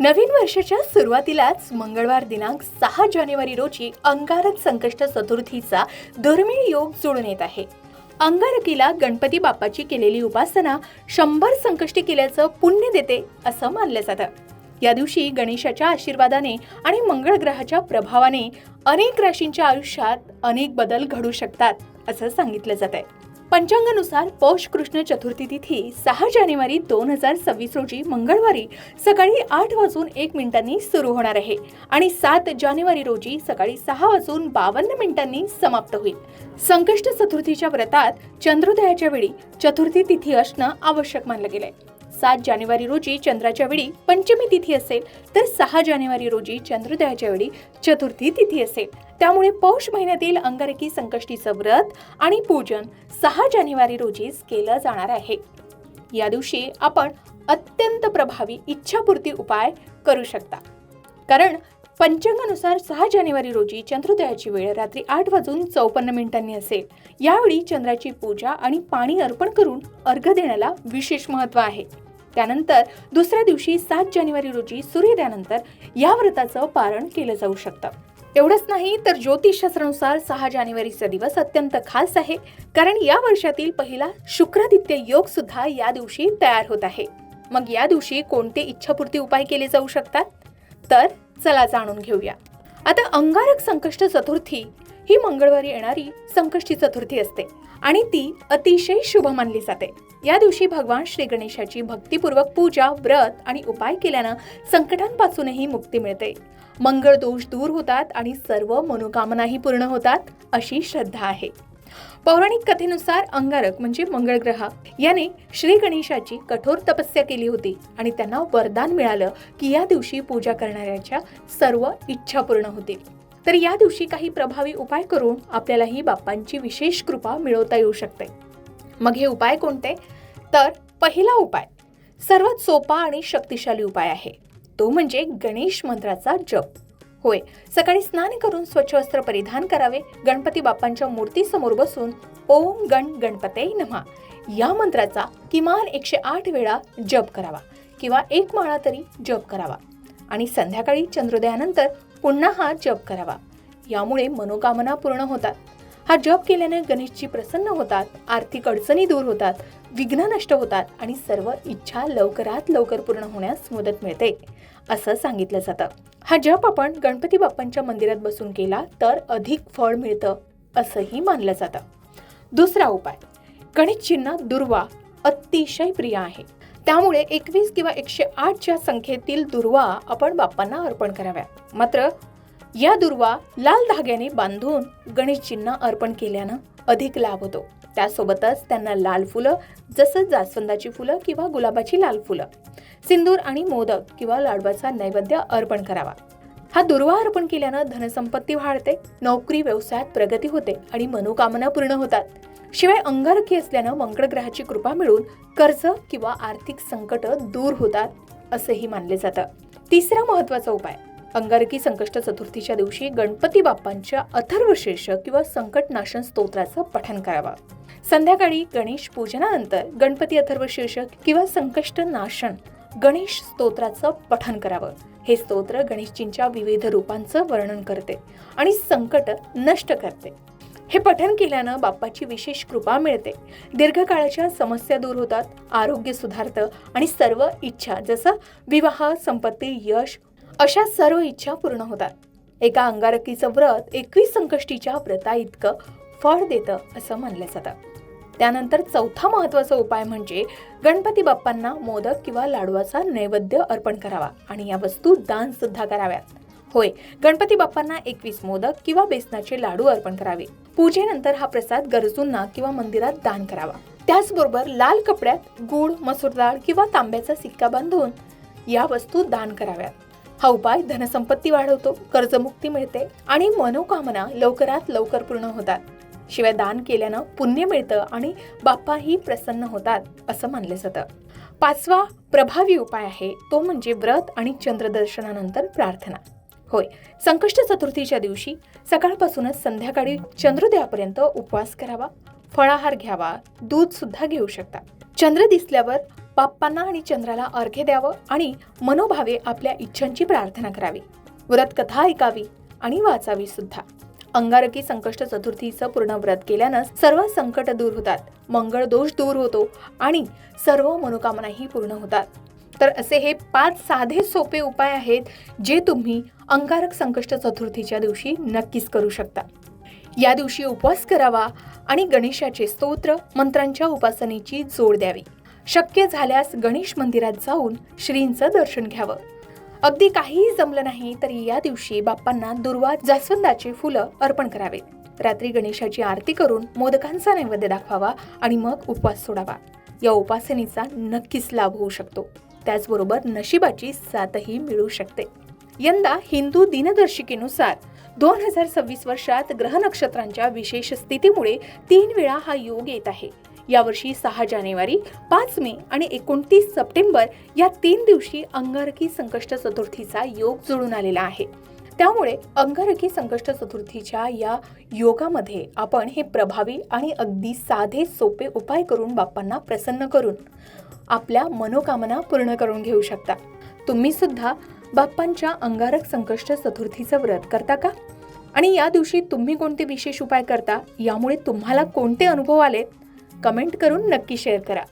नवीन वर्षाच्या सुरुवातीलाच मंगळवार दिनांक सहा जानेवारी रोजी अंगारक संकष्ट चतुर्थीचा दुर्मिळ योग जुळून येत आहे. अंगारकीला गणपती बाप्पाची केलेली उपासना शंभर संकष्टी केल्याचं पुण्य देते असं मानलं जातं. या दिवशी गणेशाच्या आशीर्वादाने आणि मंगळ ग्रहाच्या प्रभावाने अनेक राशींच्या आयुष्यात अनेक बदल घडू शकतात असं सांगितलं जात आहे पंचांगानुसार पौष कृष्ण चतुर्थी तिथी सहा जानेवारी दोन हजार सव्वीस रोजी मंगळवारी सकाळी आठ वाजून एक मिनिटांनी सुरू होणार आहे आणि सात जानेवारी रोजी सकाळी सहा वाजून बावन्न मिनिटांनी समाप्त होईल. संकष्ट चतुर्थीच्या व्रतात चंद्रोदयाच्या वेळी चतुर्थी तिथी असणं आवश्यक मानलं गेलंय. सात जानेवारी रोजी चंद्राच्या वेळी पंचमी तिथी असेल तर सहा जानेवारी रोजी चंद्रोदयाच्या वेळी चतुर्थी तिथी असेल. त्यामुळे पौष महिन्यातील अंगारकी संकष्टीचं व्रत आणि पूजन सहा जानेवारी रोजीच केलं जाणार आहे. या दिवशी आपण अत्यंत प्रभावी इच्छापूर्ती उपाय करू शकता. कारण पंचांगानुसार सहा जानेवारी रोजी चंद्रोदयाची वेळ रात्री आठ वाजून चौपन्न मिनिटांनी असेल. यावेळी चंद्राची पूजा आणि पाणी अर्पण करून अर्घ देण्याला विशेष महत्त्व आहे. त्यानंतर दुसऱ्या दिवशी सात जानेवारी रोजी सूर्योदयानंतर या व्रताचं पारण केलं जाऊ शकतं. एवढंच नाही तर ज्योतिषशास्त्रानुसार सहा जानेवारीचा दिवस अत्यंत खास आहे कारण या वर्षातील पहिला शुक्रादित्य योग सुद्धा या दिवशी तयार होत आहे. मग या दिवशी कोणते इच्छापूर्ती उपाय केले जाऊ शकतात? तर चला जाणून घेऊया. आता अंगारक संकष्ट चतुर्थी ही मंगळवारी येणारी संकष्टी चतुर्थी असते आणि ती अतिशय शुभ मानली जाते. या दिवशी भगवान श्री गणेशाची भक्तिपूर्वक पूजा व्रत आणि उपाय केल्यानं संकटांपासूनही मुक्ती मिळते. मंगळ दोष दूर होतात आणि सर्व मनोकामनाही पूर्ण होतात अशी श्रद्धा आहे. पौराणिक कथेनुसार अंगारक म्हणजे मंगळ ग्रह याने श्री गणेशाची कठोर तपस्या केली होती आणि त्यांना वरदान मिळालं की या दिवशी पूजा करणाऱ्याच्या सर्व इच्छा पूर्ण होतील. तर या दिवशी काही प्रभावी उपाय करून आपल्यालाही बाप्पांची विशेष कृपा मिळवता येऊ शकते. मग हे उपाय कोणते? तर पहिला उपाय सर्वात सोपा आणि शक्तिशाली उपाय आहे. तो म्हणजे गणेश मंत्राचा जप. होय सकाळी स्नान करून स्वच्छ वस्त्र परिधान करावे. गणपती बाप्पांच्या मूर्तीसमोर बसून ओम गण गणपते नमः. या मंत्राचा किमान एकशे आठ वेळा जप करावा किंवा एक माळा तरी जप करावा. आणि संध्याकाळी चंद्रोदयानंतर पुन्हा हा जप करावा. यामुळे मनोकामना पूर्ण होतात. हा जप केल्याने गणेशजी प्रसन्न होतात आर्थिक अडचणी दूर होतात विघ्न नष्ट होतात आणि सर्व इच्छा लवकरात लवकर पूर्ण होण्यास मदत मिळते असं सांगितलं जातं. हा जप आपण गणपती बाप्पांच्या मंदिरात बसून केला तर अधिक फळ मिळतं असंही मानलं जातं. दुसरा उपाय. गणेशजींना दुर्वा अतिशय प्रिय आहे. त्यामुळे एकवीस किंवा एकशे आठच्या संख्येतील दुर्वा आपण बाप्पांना अर्पण कराव्या मात्र या दुर्वा लाल धाग्याने बांधून गणेश चिन्ह अर्पण केल्यानं अधिक लाभ होतो. त्यासोबतच त्यांना लाल फुलं जसं जास्वंदाची फुलं किंवा गुलाबाची लाल फुलं सिंदूर आणि मोदक किंवा लाडवाचा नैवेद्य अर्पण करावा. हा दुर्वा अर्पण केल्यानं धनसंपत्ती वाढते नोकरी व्यवसायात प्रगती होते आणि मनोकामना पूर्ण होतात. शिवाय अंगारकी असल्यानं मंगळग्रहाची कृपा मिळून कर्ज किंवा आर्थिक संकट दूर होतात असंही मानले जातं. तिसरा महत्त्वाचा उपाय अंगारकी संकष्ट चतुर्थीच्या दिवशी गणपती बाप्पांच्या अथर्वशीर्ष किंवा संकटनाशन स्तोत्राचं पठण करावं. संध्याकाळी गणेश पूजनानंतर गणपती अथर्वशीर्ष किंवा संकष्ट नाशन गणेश स्तोत्राचं पठण करावं. हे स्तोत्र गणेशजींच्या विविध रूपांचं वर्णन करते आणि संकट नष्ट करते. हे पठन केल्यानं बाप्पाची विशेष कृपा मिळते. दीर्घकाळाच्या समस्या दूर होतात आरोग्य सुधारतं आणि सर्व इच्छा जसं विवाह संपत्ती यश अशा सर्व इच्छा पूर्ण होतात. एका अंगारकीचं व्रत एकवीस संकष्टीच्या व्रता इतकं फळ देतं असं मानलं जातं. त्यानंतर चौथा महत्त्वाचा उपाय म्हणजे गणपती बाप्पांना मोदक किंवा लाडवाचा नैवेद्य अर्पण करावा आणि या वस्तू दान सुद्धा कराव्यात. होय. गणपती बाप्पांना एकवीस मोदक किंवा बेसनाचे लाडू अर्पण करावे. पूजेनंतर हा प्रसाद गरजूंना किंवा मंदिरात दान करावा. त्याचबरोबर लाल कपड्यात गुळ मसूर डाळ किंवा तांब्याचा सिक्का बांधून या वस्तू दान कराव्यात. हा उपाय धनसंपत्ती वाढवतो कर्जमुक्ती मिळते आणि मनोकामना लवकरात लवकर पूर्ण होतात. शिवाय दान केल्यानं पुण्य मिळतं आणि बाप्पाही प्रसन्न होतात असं मानलं जातं. पाचवा प्रभावी उपाय आहे तो म्हणजे व्रत आणि चंद्रदर्शनानंतर प्रार्थना. होय. संकष्ट चतुर्थीच्या दिवशी सकाळपासूनच संध्याकाळी चंद्रोदयापर्यंत उपवास करावा. फळाहार घ्यावा. दूध सुद्धा घेऊ शकता. चंद्र दिसल्यावर बाप्पांना आणि चंद्राला अर्घ्य द्यावं आणि मनोभावे आपल्या इच्छांची प्रार्थना करावी. व्रत कथा ऐकावी आणि वाचावी सुद्धा. अंगारकी संकष्ट चतुर्थीचं पूर्ण व्रत केल्यानं सर्व संकट दूर होतात. मंगळ दोष दूर होतो आणि सर्व मनोकामनाही पूर्ण होतात. तर असे हे पाच साधे सोपे उपाय आहेत जे तुम्ही अंगारक संकष्ट चतुर्थीच्या दिवशी नक्कीच करू शकता. या दिवशी उपवास करावा आणि गणेशाचे स्तोत्र मंत्रांच्या उपासनेची जोड द्यावी. शक्य झाल्यास गणेश मंदिरात जाऊन श्रींचं दर्शन घ्यावं. अगदी काहीही जमलं नाही तरी या दिवशी बाप्पांना दुर्वा जास्वंदाची फुलं अर्पण करावेत रात्री गणेशाची आरती करून मोदकांचा नैवेद्य दाखवावा आणि मग उपवास सोडावा. या उपासनेचा नक्कीच लाभ होऊ शकतो. त्याचबरोबर नशिबाची साथही मिळू शकते. यंदा हिंदू दिनदर्शिकेनुसार दोन हजार सव्वीस वर्षात ग्रह नक्षत्रांच्या विशेष स्थितीमुळे तीन वेळा हा योग येत आहे. यावर्षी सहा जानेवारी पाच मे आणि एकोणतीस सप्टेंबर या तीन दिवशी अंगारकी संकष्ट चतुर्थीचा योग जुळून आलेला आहे. त्यामुळे अंगारकी संकष्ट चतुर्थीच्या या योगामध्ये आपण हे प्रभावी आणि अगदी साधे सोपे उपाय करून बाप्पांना प्रसन्न करून आपल्या मनोकामना पूर्ण करून घेऊ शकता. तुम्ही सुद्धा बाप्पांच्या अंगारक संकष्ट चतुर्थीचं व्रत करता का? आणि या दिवशी तुम्ही कोणते विशेष उपाय करता? यामुळे तुम्हाला कोणते अनुभव आलेत कमेंट करून नक्की शेअर करा.